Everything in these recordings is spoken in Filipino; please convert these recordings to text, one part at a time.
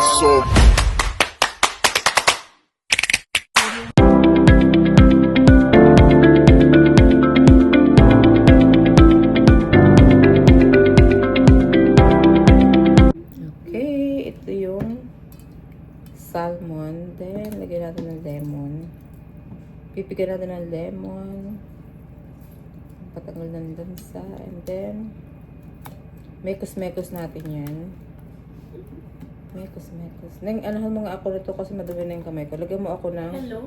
paso. Okay, ito yung salmon. Then, lagyan natin ng lemon. Pipigyan natin ng lemon. Patanggal ng lansa. And then, mekos-mekos natin yan. Mekos-mekos. Nang, anahan mo nga ako nito kasi madumi na yung kamay ko. Lagyan mo ako ng, Hello?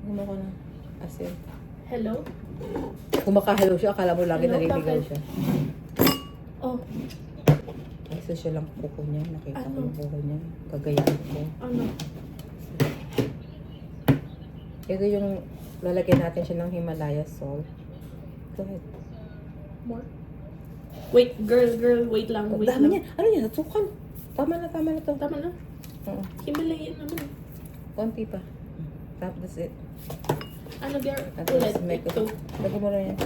lagyan mo ako ng asin. Hello? Kumakahalo siya, akala mo lagi Hello, naliligaw bakit? siya. Oh, Kasi siya lang kuko niya. Nakita ko Ano? yung kuko niya. Gagayahin ko. ano? Ito yung lalagyan natin siya ng Himalaya salt. Go ahead. More? Wait, girl, girl, wait lang, Ang wait dami lang. niya. Ano yan? Natukan. Tama na, tama na to. Tama na. Oo. Himalayan naman. Konti pa. Tap, that's it. Ano, girl? At Ulit, least make ito. Lagyan mo lang yan.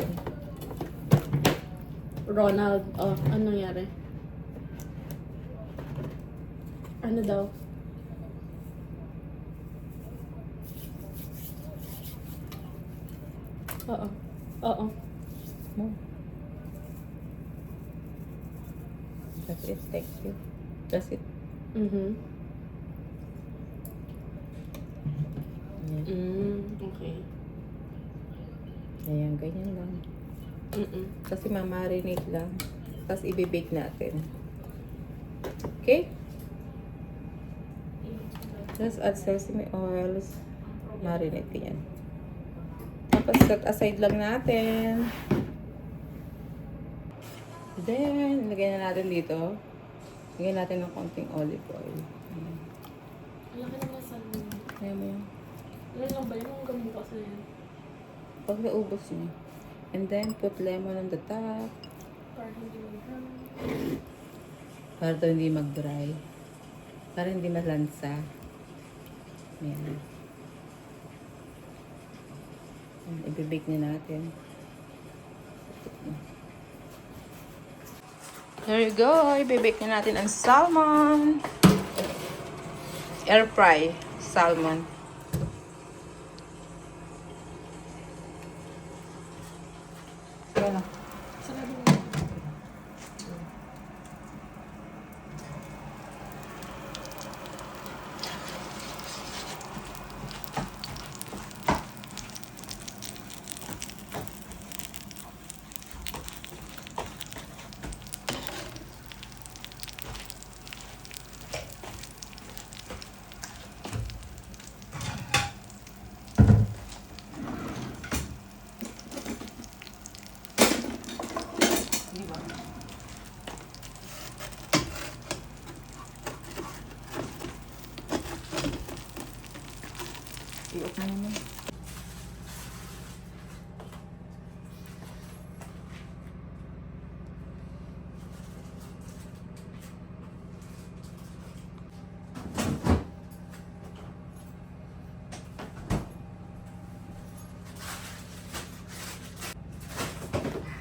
Ronald, oh, ano nangyari? Ano daw? Oo. Oo. Mo. That's it. Thank you. That's it. Mhm. Ayan. Mm, okay. Ayan, ganyan lang. Mm-mm. Kasi mamarinate lang. Tapos ibibake natin. Okay? Just add sesame oils. Marinate ko yan. Tapos set aside lang natin. Then, lagyan na natin dito. Lagyan natin ng konting olive oil. Ayan. Ang laki naman sa Ayan mo yan. Ano lang ba yun? Ang gamukha sa yan. Pag naubos niya. And then, put lemon on the top. Para hindi mag Para to hindi mag-dry. Para hindi malansa. Ayan. Ayan, Ibibake na natin. There you go. Ibibake na natin ang salmon. Air fry salmon. Ayan na. Sarado mo. I-off mo naman.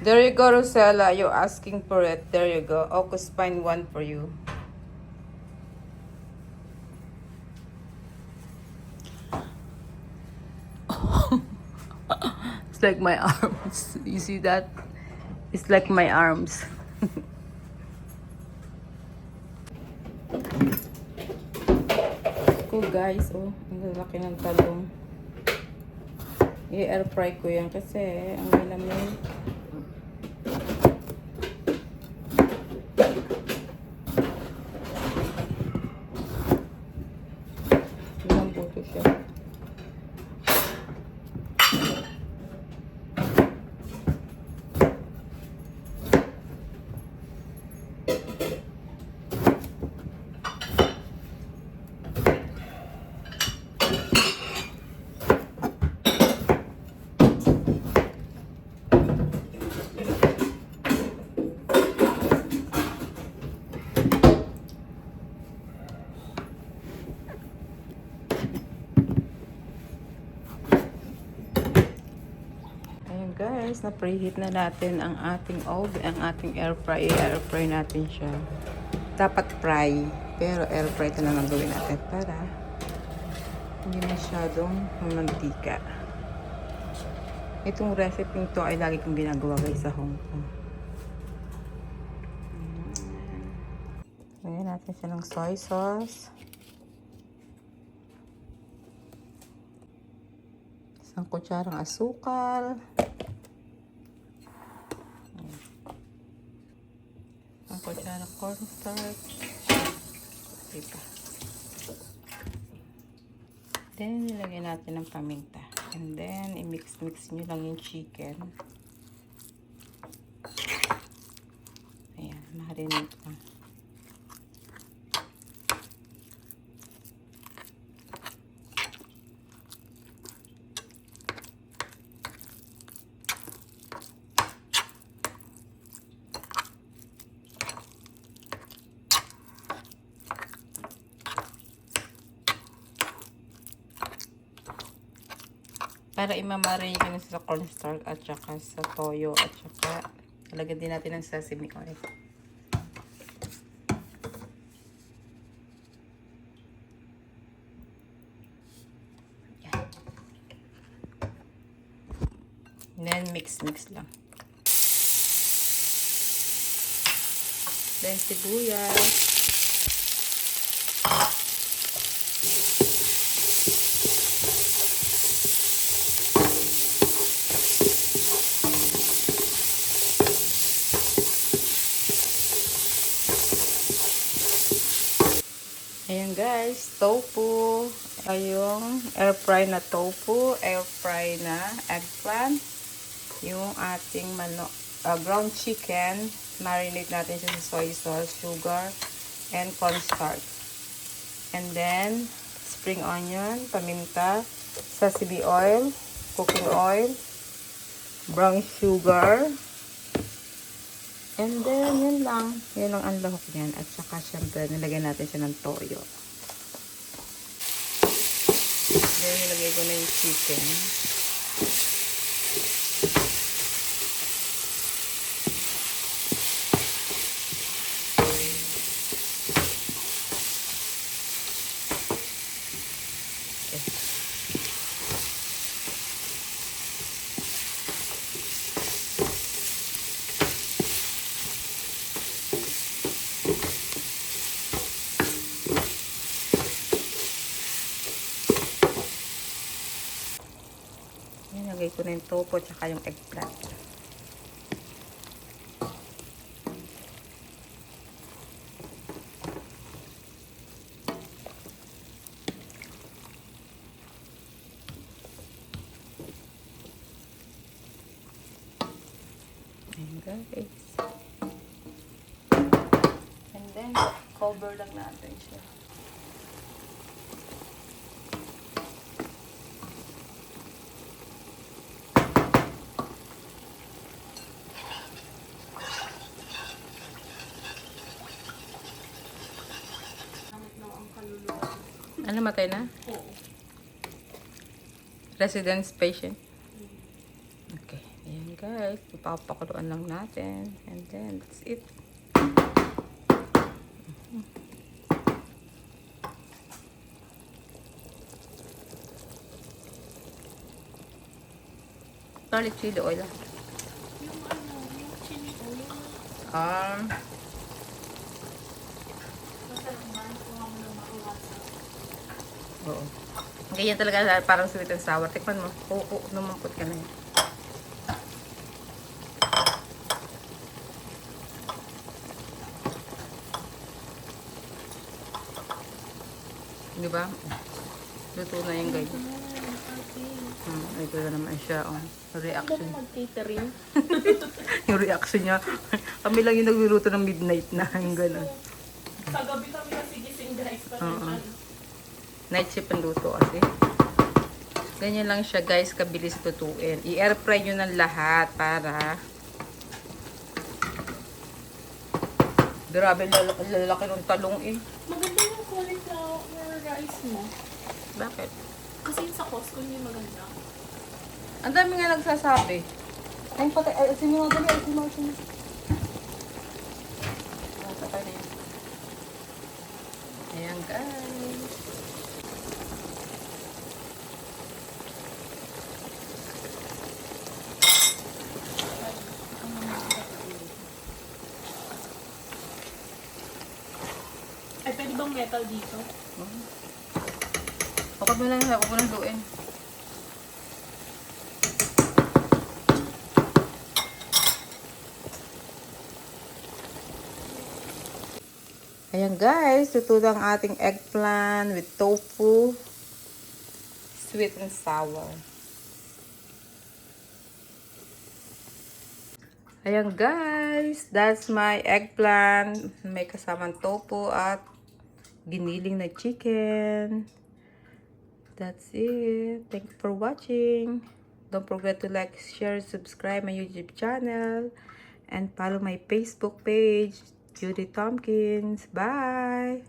There you go, Rosella. You're asking for it. There you go. Ocus find one for you. It's like my arms. You see that? It's like my arms. ko guys, oh, ang lalaki ng talong. I-air fry ko yan kasi ang malamig. Limang buto siya. Guys, na-preheat na natin ang ating oven, ang ating air fry. Air fry natin siya. Dapat fry. Pero air fry ito na lang gawin natin para hindi masyadong mamantika. Itong recipe to ay lagi kong ginagawa guys sa Hong Kong. Lagyan natin siya ng soy sauce. Isang kutsarang asukal. Isang kutsarang cornstarch. Diba? Then, nilagyan natin ng paminta. And then, i-mix-mix nyo lang yung chicken. Ayan, marinate lang. Para imamarinate nyo sa cornstarch at saka sa toyo at saka lagyan din natin ng sesame oil. Yan. Then mix-mix lang. Then sibuyas. Ayan guys, tofu. Yung air fry na tofu, air fry na eggplant. Yung ating mano, uh, ground chicken, marinate natin siya sa soy sauce, sugar, and cornstarch. And then, spring onion, paminta, sesame oil, cooking oil, brown sugar, And then, yun lang. Yun lang ang lahok niyan. At saka, syempre, nilagyan natin siya ng toyo. Then, nilagay ko na yung chicken. Okay. Nilagay ko na yung tofu at yung eggplant. Ayan guys. And then, cover lang natin siya. Ano, matay na? Oo. Residence patient. Okay. Ayan guys. Ipapakuluan lang natin. And then, that's it. Garlic chili oil. Yung ano, yung chili oil. Um, Masarap ba? Kuha mo ng mauwasa. Oo. Ganyan talaga parang sweet and sour. Tikman mo. Oo, oo, lumangkot ka na yun. Di ba? Luto na yung ganyan. Hmm, ito na naman siya. Oh. Reaction. mag-catering? yung reaction niya. Kami lang yung nagluluto ng midnight na. Yung gano'n. Sa gabi kami kasi gising guys. Pati Oo. ano. Night shift ang luto kasi. Ganyan lang siya guys, kabilis tutuin. I-air fry nyo ng lahat para Grabe, lalaki, lalaki ng talong eh. Maganda yung cauliflower rice mo. Bakit? Kasi yung sa Costco niya maganda. Ang dami nga nagsasabi. Ay, patay. Ay, asin mo nga dali. Mo. Ah, patay na yun. guys. Metal dito? Huwag mo lang, mo lang luin. Ayan guys, luto ang ating eggplant with tofu. Sweet and sour. Ayan guys, that's my eggplant. May kasamang tofu at giniling na chicken. That's it. Thank you for watching. Don't forget to like, share, subscribe my YouTube channel. And follow my Facebook page, Judy Tompkins. Bye!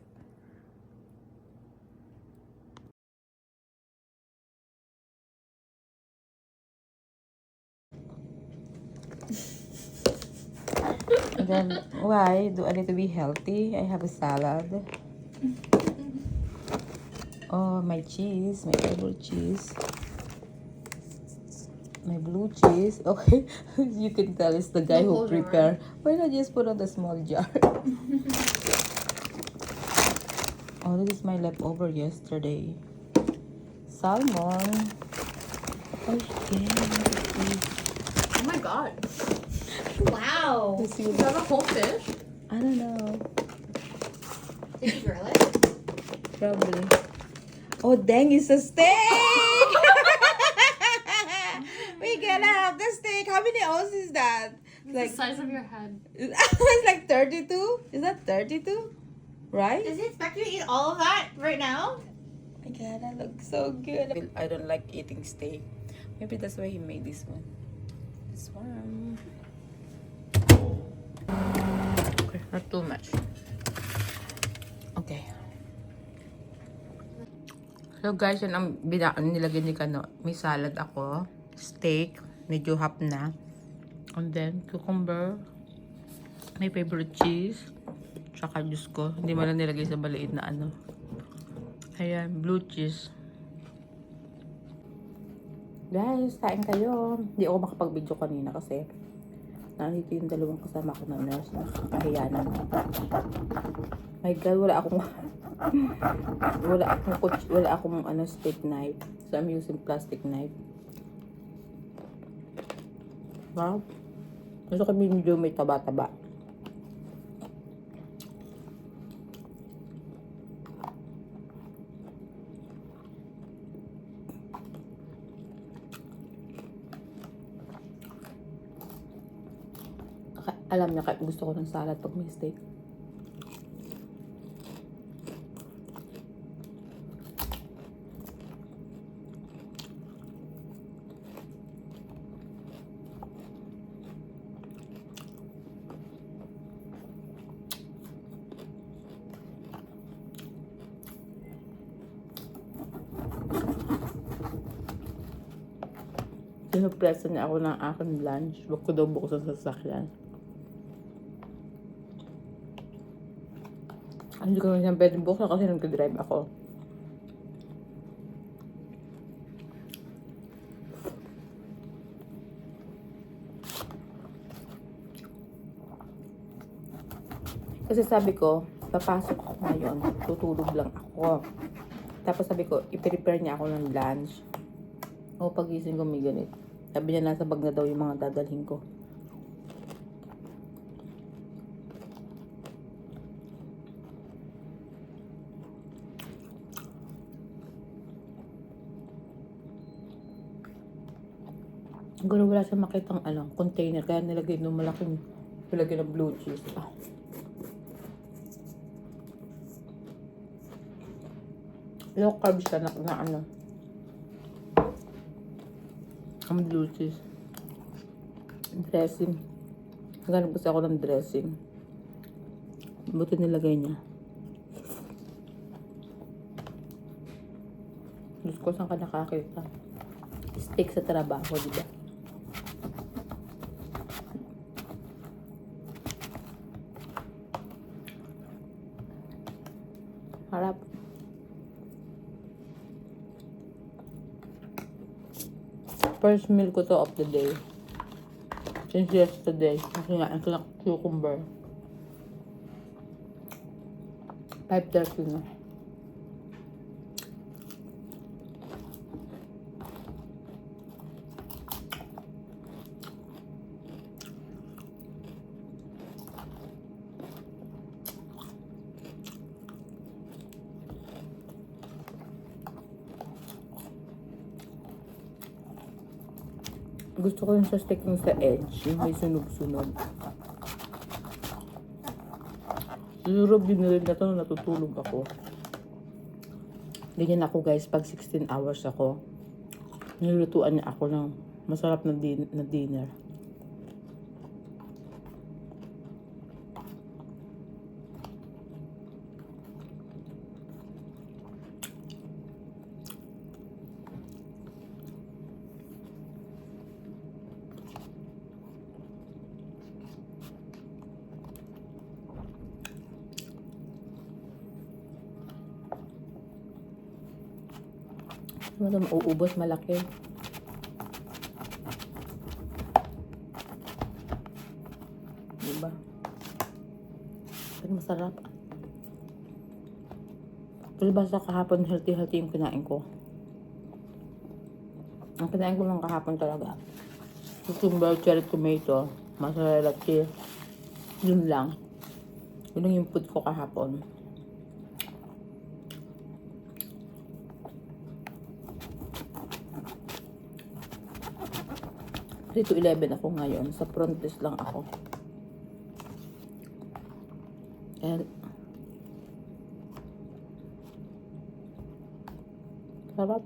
Then, why do I need to be healthy? I have a salad. Oh, my cheese, my favorite cheese. My blue cheese. Okay, you can tell it's the guy who prepared. Why not just put on the small jar? oh, this is my leftover yesterday. Salmon. Okay. Oh my god. Wow. You have a whole fish? I don't know. Did you grill it? Probably. Oh, dang, it's a steak! we gotta have the steak. How many ounces is that? Like, the size of your head. it's like 32? Is that 32? Right? Does he expect you to eat all of that right now? Oh my god, that looks so good. I don't like eating steak. Maybe that's why he made this one. This one. Okay, not too much. Okay. So guys, yun ang bina nilagay ni Kano. May salad ako, steak, medyo half na. And then, cucumber, may favorite cheese, tsaka juice ko. Hindi mo lang nilagay sa maliit na ano. Ayan, blue cheese. Guys, kain kayo. Hindi ako makapag-video kanina kasi nandito yung dalawang kasama ko na nurse na kahiya naman. My God, wala akong wala akong coach, wala akong ano steak knife. So I'm using plastic knife. Wow. Gusto ko medyo may taba-taba. Alam niya kahit gusto ko ng salad pag may steak. Sinupresa niya ako ng aking lunch. Huwag ko daw bukas sa sasakyan. Hindi ko na siya pwedeng buksan kasi nag-drive ako. Kasi sabi ko, papasok ako ngayon, tutulog lang ako. Tapos sabi ko, i-prepare niya ako ng lunch. O pagising ko may ganit. Sabi niya nasa bag na daw yung mga dadalhin ko. Siguro wala siya makitang ano, container. Kaya nilagay nung malaking nilagay ng blue cheese. Ah. Low carb siya na, na ano. Ang cheese. Dressing. Naghanap kasi ako ng dressing. Buti nilagay niya. Diyos ko, saan ka nakakita? Steak sa trabaho, di ba? First meal ko to of the day. Since yesterday. Kasi nga, ko ng cucumber. 5.30 na. Gusto ko yung sa sticking sa edge, yung may sunog-sunog. Siguro binili na to nung natutulog ako. Ganyan ako guys, pag 16 hours ako, nilulutuan niya ako ng masarap na, din- na dinner. Ano na mauubos malaki. Diba? Pero masarap. Pero basta kahapon healthy-healthy yung kinain ko. Ang kinain ko lang kahapon talaga. Cucumber, cherry tomato, mozzarella cheese. Yun lang. Yun lang yung food ko kahapon. 3 to 11 ako ngayon. Sa front desk lang ako. And, sarap.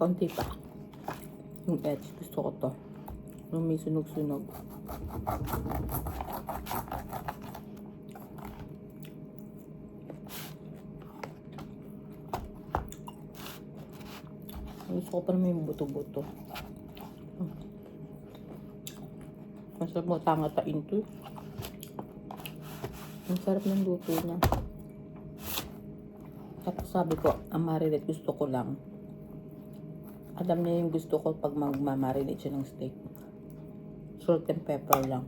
Konti pa. Yung edge, gusto ko to. Yung may sunog-sunog. Gusto ko pa naman yung buto-buto. Hmm. Masarap mo tangatain to. Ang sarap ng luto niya. Tapos sabi ko, ang marinate gusto ko lang. Alam niya yung gusto ko pag magmamarinate siya ng steak. Salt and pepper lang.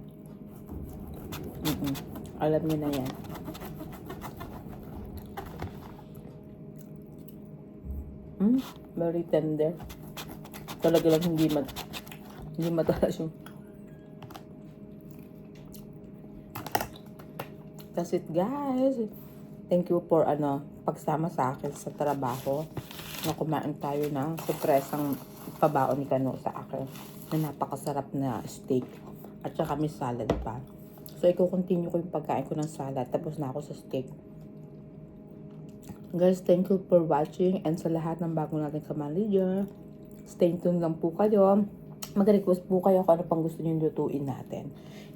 Mm-mm. Alam niya na yan. Hmm? Very tender. Talaga lang hindi mat hindi matalas yung That's it guys. Thank you for ano pagsama sa akin sa trabaho na kumain tayo ng sorpresang pabaon ni Kano sa akin na napakasarap na steak at saka may salad pa. So, i-continue ko yung pagkain ko ng salad tapos na ako sa steak. Guys, thank you for watching and sa lahat ng bago natin kamaliger. Stay tuned lang po kayo. Mag-request po kayo kung ano pang gusto nyo lutuin natin.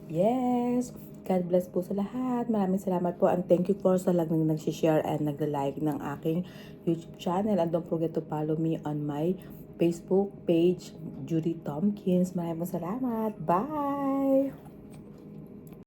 Yes! God bless po sa lahat. Maraming salamat po and thank you for sa lahat ng nag-share and nag-like ng aking YouTube channel. And don't forget to follow me on my Facebook page, Judy Tompkins. Maraming salamat. Bye!